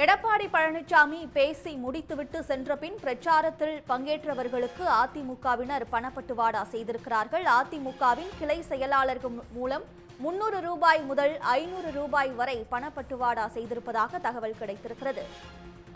எடப்பாடி பழனிசாமி பேசி முடித்துவிட்டு சென்றபின் பிரச்சாரத்தில் பங்கேற்றவர்களுக்கு அதிமுகவினர் பணப்பட்டுவாடா செய்திருக்கிறார்கள். அதிமுகவின் கிளை செயலாளர்கள் மூலம் முன்னூறு ரூபாய் முதல் ஐநூறு ரூபாய் வரை பணப்பட்டுவாடா செய்திருப்பதாக தகவல் கிடைத்திருக்கிறது.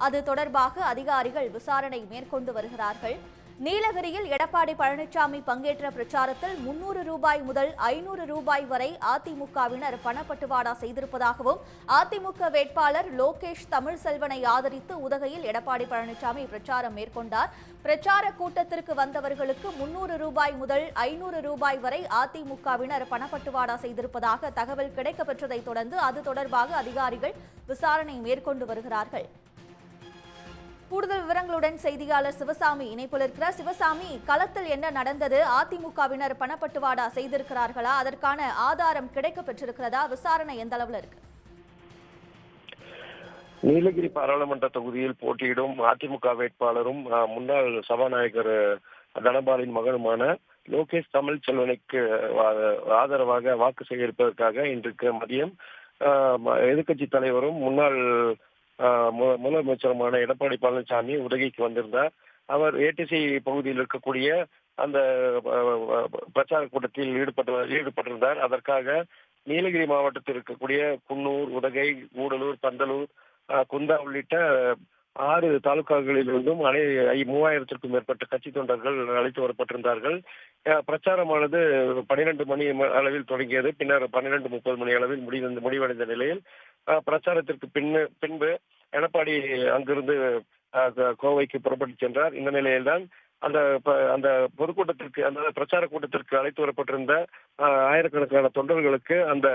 அது தொடர்பாக அதிகாரிகள் விசாரணை மேற்கொண்டு வருகிறார்கள். நீலகிரியில் எடப்பாடி பழனிசாமி பங்கேற்ற பிரச்சாரத்தில் முன்னூறு ரூபாய் முதல் ஐநூறு ரூபாய் வரை அதிமுகவினர் பணப்பட்டுவாடா செய்திருப்பதாகவும் அதிமுக வேட்பாளர் லோகேஷ் தமிழ்செல்வனை ஆதரித்து உதகையில் எடப்பாடி பழனிசாமி பிரச்சாரம் மேற்கொண்டார். பிரச்சார கூட்டத்திற்கு வந்தவர்களுக்கு முன்னூறு ரூபாய் முதல் ஐநூறு ரூபாய் வரை அதிமுகவினர் பணப்பட்டுவாடா செய்திருப்பதாக தகவல் கிடைக்கப்பெற்றதைத் தொடர்ந்து அது தொடர்பாக அதிகாரிகள் விசாரணை மேற்கொண்டு வருகிறார்கள். கூடுதல் விவரங்களுடன் செய்தியாளர் சிவசாமி இணைப்பில் இருக்கிறார் சிவசாமி களத்தில் என்ன நடந்தது? அதிமுகவினர் பணப்பட்டுவாடா செய்திருக்கிறார்களா? அதற்கான ஆதாரம் கிடைக்க பெற்றிருக்கிறதா விசாரணை எந்த அளவுல இருக்கு? நீலகிரி பாராளுமன்ற தொகுதியில் போட்டியிடும் அதிமுக வேட்பாளரும் அஹ், முன்னாள் சபாநாயகர் தனபாலின் மகனுமான லோகேஷ் தமிழ் செல்வனுக்கு ஆதரவாக வாக்கு சேகரிப்பதற்காக இன்றைக்கு மதியம் எதிர்கட்சி தலைவரும் முன்னாள் முதலமைச்சருமான எடப்பாடி பழனிசாமி உதகைக்கு வந்திருந்தார். அவர் ஏடிசி பகுதியில் இருக்கக்கூடிய அந்த பிரச்சார கூட்டத்தில் ஈடுபட்டு ஈடுபட்டிருந்தார். அதற்காக நீலகிரி மாவட்டத்தில் இருக்கக்கூடிய குன்னூர் உதகை கூடலூர் பந்தலூர் குந்தா உள்ளிட்ட ஆறு தாலுகாக்களில் இருந்தும் அனை மூவாயிரத்திற்கும் மேற்பட்ட கட்சி தொண்டர்கள் அழைத்து வரப்பட்டிருந்தார்கள். பிரச்சாரமானது பனிரெண்டு மணி அளவில் தொடங்கியது. பின்னர் பன்னிரண்டு முப்பது மணி அளவில் முடிவடைந்த நிலையில் பிரச்சாரத்திற்கு பின்னு பின்பு எடப்பாடி அங்கிருந்து கோவைக்கு புறப்பட்டு சென்றார். இந்த நிலையில்தான் அந்த அந்த பொதுக்கூட்டத்திற்கு அந்த பிரச்சார கூட்டத்திற்கு அழைத்து வரப்பட்டிருந்த ஆயிரக்கணக்கான தொண்டர்களுக்கு அந்த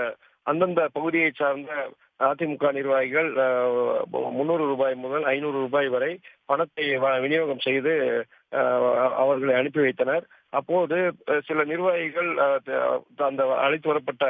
அந்தந்த பகுதியை சார்ந்த அதிமுக நிர்வாகிகள் அஹ், முன்னூறு ரூபாய் முதல் ஐநூறு ரூபாய் வரை பணத்தை விநியோகம் செய்து அவர்களை அனுப்பி வைத்தனர். அப்போது சில நிர்வாகிகள் அந்த அழைத்து வரப்பட்ட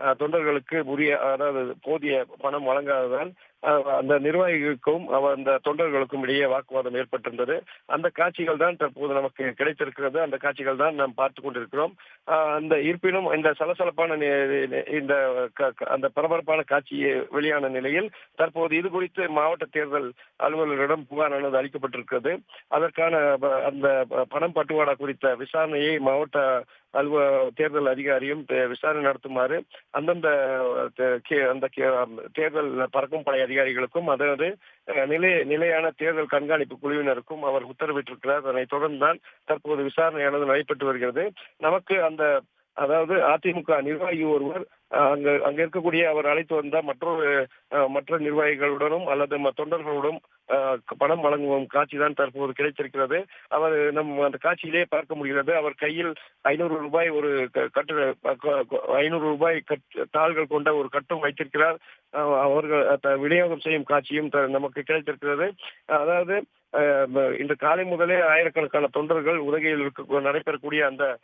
தொண்டர்களுக்கு உரிய அதாவது போதிய பணம் வழங்காததால் அந்த நிர்வாகிகளுக்கும் அவ- அந்த தொண்டர்களுக்கும் இடையே வாக்குவாதம் ஏற்பட்டிருந்தது. அந்த காட்சிகள் தான் தற்போது நமக்கு கிடைத்திருக்கிறது. அந்த காட்சிகள் தான் நாம் பார்த்து கொண்டிருக்கிறோம். அந்த இருப்பினும் இந்த சலசலப்பான இந்த க- அந்த பரபரப்பான காட்சி வெளியான நிலையில் தற்போது இது குறித்து மாவட்ட தேர்தல் அலுவலர்களிடம் புகாரானது அளிக்கப்பட்டிருக்கிறது. அதற்கான அந்த பணம் பட்டுவாடா குறித்த விசாரணையை மாவட்ட அலுவ தேர்தல் அதிகாரியும் விசாரணை நடத்துமாறு அந்தந்த அந்த தேர்தல் பறக்கும் படை அதிகாரிகளுக்கும் அதாவது நிலை நிலையான தேர்தல் கண்காணிப்பு குழுவினருக்கும் அவர் உத்தரவிட்டிருக்கிறார். அதனைத் தொடர்ந்துதான் தற்போது விசாரணையானது நடைபெற்று வருகிறது. நமக்கு அந்த அதாவது அதிமுக நிர்வாகி ஒருவர் அங்க அங்க இருக்கக்கூடிய அவர் அழைத்து வந்த மற்றொரு மற்ற நிர்வாகிகளுடனும் அல்லது தொண்டர்களுடனும் தொண்டர்களுடன் பணம் வழங்கும் காட்சி தான் தற்போது கிடைத்திருக்கிறது. அவர் நம் அந்த காட்சியிலே பார்க்க முடிகிறது. அவர் கையில் ஐநூறு ரூபாய் ஒரு கட்டு ஐநூறு ரூபாய் கட்- தாள்கள் கொண்ட ஒரு கட்டும் வைத்திருக்கிறார். அவர்கள் விநியோகம் செய்யும் காட்சியும் த- நமக்கு கிடைத்திருக்கிறது. அதாவது இந்த காலை முதலே ஆயிரக்கணக்கான தொண்டர்கள் உதகையில் இருக்க நடைபெறக்கூடிய அந்த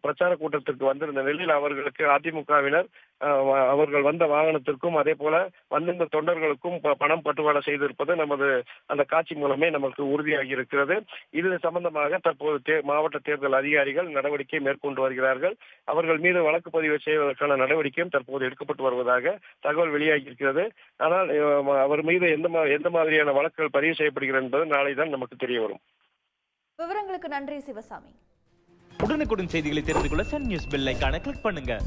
பிரச்சார கூட்டத்திற்கு வந்திருந்த நிலையில் அவர்களுக்கு அதிமுகவினர் அவர்கள் வந்த வாகனத்திற்கும் அதே போல வந்திருந்த தொண்டர்களுக்கும் ப- பணம் பட்டுவாடா செய்திருப்பது நமது அந்த காட்சி மூலமே நமக்கு உறுதியாகி இருக்கிறது. இது சம்பந்தமாக தற்போது மாவட்ட தேர்தல் அதிகாரிகள் நடவடிக்கை மேற்கொண்டு வருகிறார்கள். அவர்கள் மீது வழக்கு பதிவு செய்வதற்கான நடவடிக்கையும் தற்போது எடுக்கப்பட்டு வருவதாக தகவல் வெளியாகி இருக்கிறது. ஆனால் அவர் மீது எந்த மா- எந்த மாதிரியான வழக்குகள் பதிவு செய்யப்படுகிறது என்பது நாளை தான் நமக்கு தெரிய வரும். விவரங்களுக்கு நன்றி சிவசாமி. உடனுக்குடன் செய்திகளை தெரிந்து கொள்ள சன் நியூஸ் பெல் ஐகானை கிளிக் பண்ணுங்க.